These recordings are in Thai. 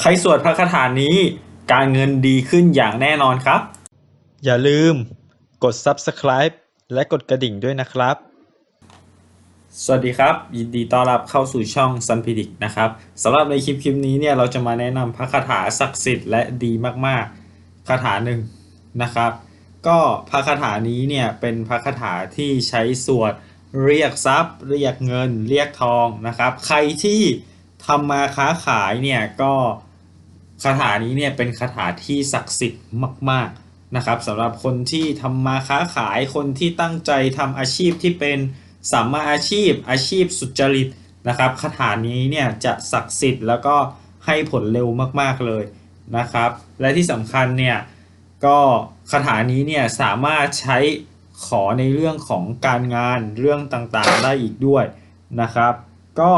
ใครสวดพระคาถานี้การเงินดีขึ้นอย่างแน่นอนครับ อย่าลืมกด Subscribe และกดกระดิ่งด้วยนะครับ สวัสดีครับ ยินดีต้อนรับเข้าสู่ช่อง Sun p r e d i c t นะครับสำหรับในคลิปคลิปนี้เนี่ยเราจะมาแนะนำพระคาถาศักดิ์สิทธิ์และดีมากๆคาถาหนึ่งนะครับ ก็พระคาถานี้เนี่ยเป็นพระคาถาที่ใช้สวดเรียกทรัพย์ เรียกเงิน เรียกทองนะครับ ใครที่ทำมาค้าขายเนี่ยก็ คาถานี้เนี่ยเป็นคาถาที่ศักดิ์สิทธิ์มาก ๆนะครับสำหรับคนที่ทำมาค้าขายคนที่ตั้งใจทำอาชีพที่เป็นสัมมาอาชีพ อาชีพสุจริตนะครับคาถานี้เนี่ยจะศักดิ์สิทธิ์แล้วก็ให้ผลเร็วมากๆเลยนะครับ และที่สำคัญเนี่ยก็คาถานี้เนี่ยสามารถใช้ขอในเรื่องของการงานเรื่องต่างๆได้อีกด้วยนะครับ ก็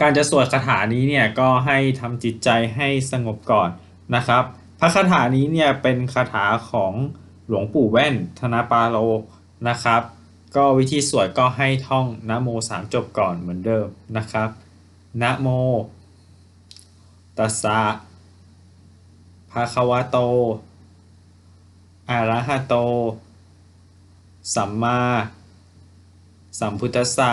การจะสวดคาถานี้เนี่ยก็ให้ทำจิตใจให้สงบก่อนนะครับ พระคาถานี้เนี่ยเป็นคาถาของหลวงปู่แว่นธนปาโลนะครับ ก็วิธีสวดก็ให้ท่องนะโมสามจบก่อนเหมือนเดิมนะครับนะโมตัสสะภะคะวะโตอะระหะโต สัมมา สัมพุทธัสสะ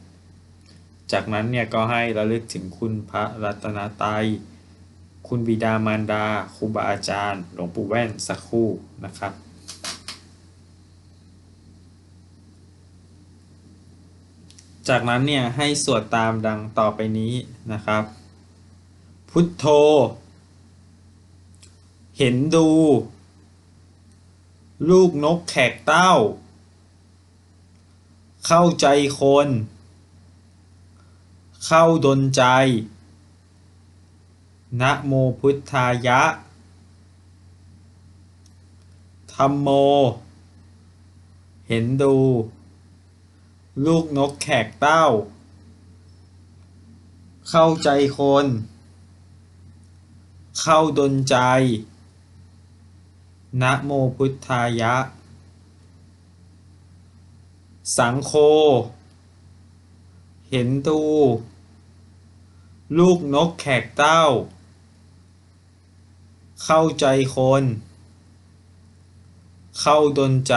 จากนั้นเนี่ยก็ให้ระลึกถึงคุณพระรัตนตรัย คุณบิดามารดา ครูบาอาจารย์ หลวงปู่แว่นสักครู่นะครับจากนั้นเนี่ยให้สวดตามดังต่อไปนี้นะครับ พุทโธ เห็นดู ลูกนกแขกเต้า เข้าใจคน เข้าดนใจ นะโมพุทธายะ ธรรมโม เห็นดู ลูกนกแขกเต้า เข้าใจคน เข้าดนใจ นะโมพุทธายะ สังโฆ เห็นตู ลูกนกแขกเต้า เข้าใจคน เข้าดนใจ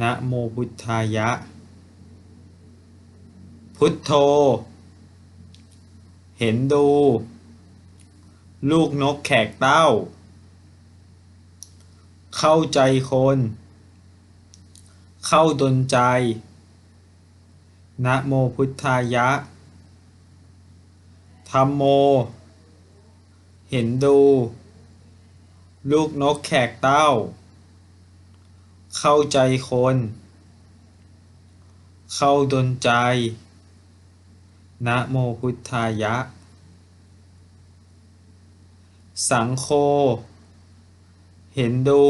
นะโมพุทธายะ พุทโธ เห็นดู ลูกนกแขกเต้า เข้าใจคน เข้าดนใจ นะโมพุทธายะธรรมโม เห็นดู ลูกนกแขกเต้า เข้าใจคน เข้าดนใจ นะโมพุทธายะ สังโฆเห็นดู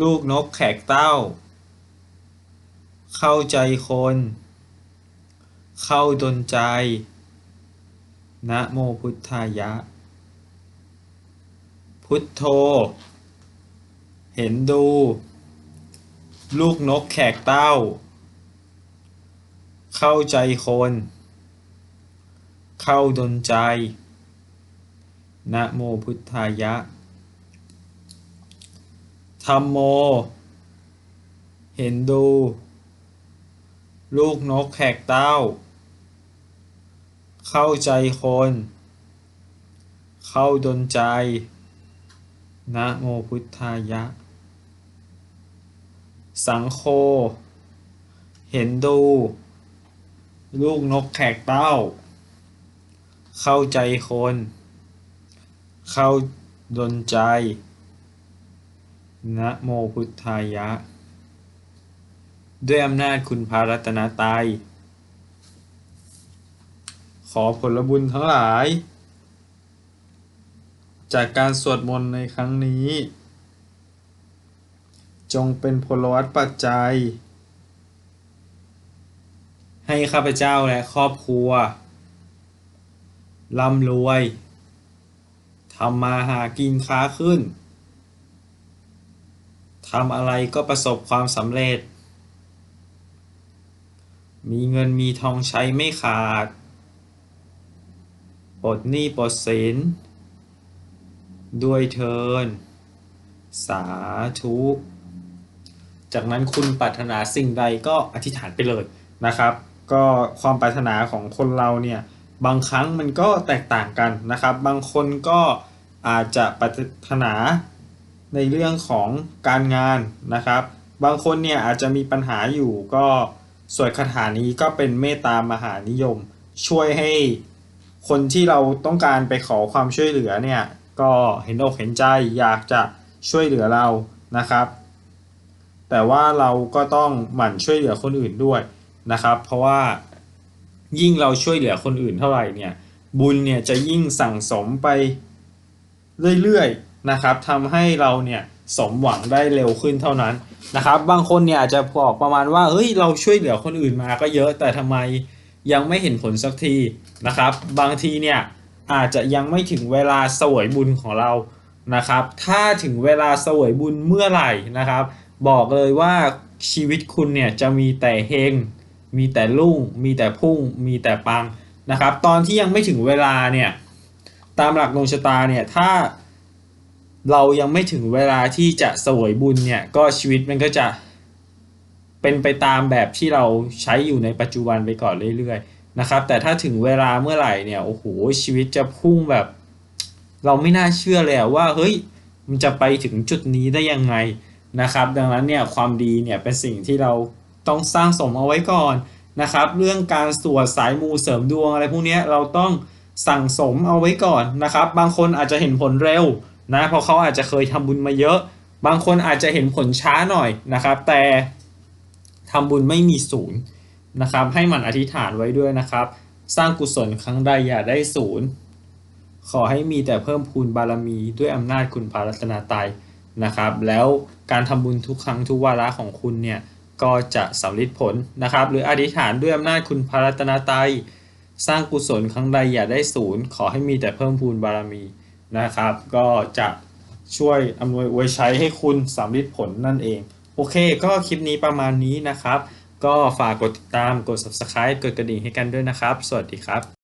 ลูกนกแขกเต้า เข้าใจคน เข้าดนใจ นะโมพุทธายะ พุทโธ เห็นดู ลูกนกแขกเต้า เข้าใจคน เข้าดนใจ นะโมพุทธายะธรรมโม เห็นดู ลูกนกแขกเต้า เข้าใจคน เข้าดนใจ นะโมพุทธายะ สังโฆเห็นดู ลูกนกแขกเต้า เข้าใจคน เข้าดนใจ นะโมพุทธายะ ด้วยอำนาจคุณพระรัตนตรัยขอผลบุญทั้งหลาย จากการสวดมนต์ในครั้งนี้ จงเป็นพลวัตปัจจัย ให้ข้าพเจ้าและครอบครัวร่ำรวยทำมาหากินค้าขึ้นทำอะไรก็ประสบความสำเร็จ มีเงินมีทองใช้ไม่ขาด ปลดหนี้ปลดสิน ด้วยเทิน สาธุจากนั้นคุณปรารถนาสิ่งใดก็อธิษฐานไปเลยนะครับ ก็ความปรารถนาของคนเราเนี่ยบางครั้งมันก็แตกต่างกันนะครับ บางคนก็อาจจะปรารถนาในเรื่องของการงานนะครับ บางคนเนี่ยอาจจะมีปัญหาอยู่ก็ สวดคาถานี้ก็เป็นเมตตามหานิยม ช่วยให้คนที่เราต้องการไปขอความช่วยเหลือเนี่ยก็เห็นอกเห็นใจอยากจะช่วยเหลือเรานะครับ แต่ว่าเราก็ต้องหมั่นช่วยเหลือคนอื่นด้วยนะครับ เพราะว่ายิ่งเราช่วยเหลือคนอื่นเท่าไหร่เนี่ยบุญเนี่ยจะยิ่งสั่งสมไปเรื่อยๆ นะครับทำให้เราเนี่ยสมหวังได้เร็วขึ้นเท่านั้นนะครับ บางคนเนี่ยอาจจะบอกประมาณว่าเฮ้ยเราช่วยเหลือคนอื่นมาก็เยอะแต่ทำไมยังไม่เห็นผลสักทีนะครับ บางทีเนี่ยอาจจะยังไม่ถึงเวลาสวยบุญของเรานะครับ ถ้าถึงเวลาสวยบุญเมื่อไหร่นะครับ บอกเลยว่าชีวิตคุณเนี่ยจะมีแต่เฮงมีแต่รุ่ง มีแต่พุ่ง มีแต่ปังนะครับ ตอนที่ยังไม่ถึงเวลาเนี่ยตามหลักดวงชะตาเนี่ยถ้า เรายังไม่ถึงเวลาที่จะสวยบุญเนี่ย ก็ชีวิตมันก็จะเป็นไปตามแบบที่เราใช้อยู่ในปัจจุบันไปก่อนเรื่อยๆนะครับ แต่ถ้าถึงเวลาเมื่อไหร่เนี่ยโอ้โหชีวิตจะพุ่งแบบ เราไม่น่าเชื่อเลยว่าเฮ้ยมันจะไปถึงจุดนี้ได้ยังไงนะครับ ดังนั้นเนี่ยความดีเนี่ยเป็นสิ่งที่เราต้องสร้างสมเอาไว้ก่อนนะครับ เรื่องการสวดสายมูเสริมดวงอะไรพวกนี้เราต้องสั่งสมเอาไว้ก่อนนะครับ บางคนอาจจะเห็นผลเร็ว นะเพราะเขาอาจจะเคยทำบุญมาเยอะ บางคนอาจจะเห็นผลช้าหน่อยนะครับ แต่ทำบุญไม่มีศูนย์นะครับ ให้มันอธิษฐานไว้ด้วยนะครับ สร้างกุศลครั้งใดอย่าได้ศูนย์ขอให้มีแต่เพิ่มพูนบารมีด้วยอำนาจคุณพระรัตนตรัยนะครับ แล้วการทำบุญทุกครั้งทุกวาระของคุณเนี่ยก็จะสำลิดผลนะครับ หรืออธิษฐานด้วยอำนาจคุณพระรัตนตรัยสร้างกุศลครั้งใดอย่าได้ศูนย์ขอให้มีแต่เพิ่มพูนบารมี นะครับ ก็จะช่วยอำนวยอวยใช้ให้คุณสำลิดผลนั่นเอง โอเค ก็คลิปนี้ประมาณนี้นะครับ ก็ฝากกดติดตามกด subscribe กดกระดิ่งให้กันด้วยนะครับ สวัสดีครับ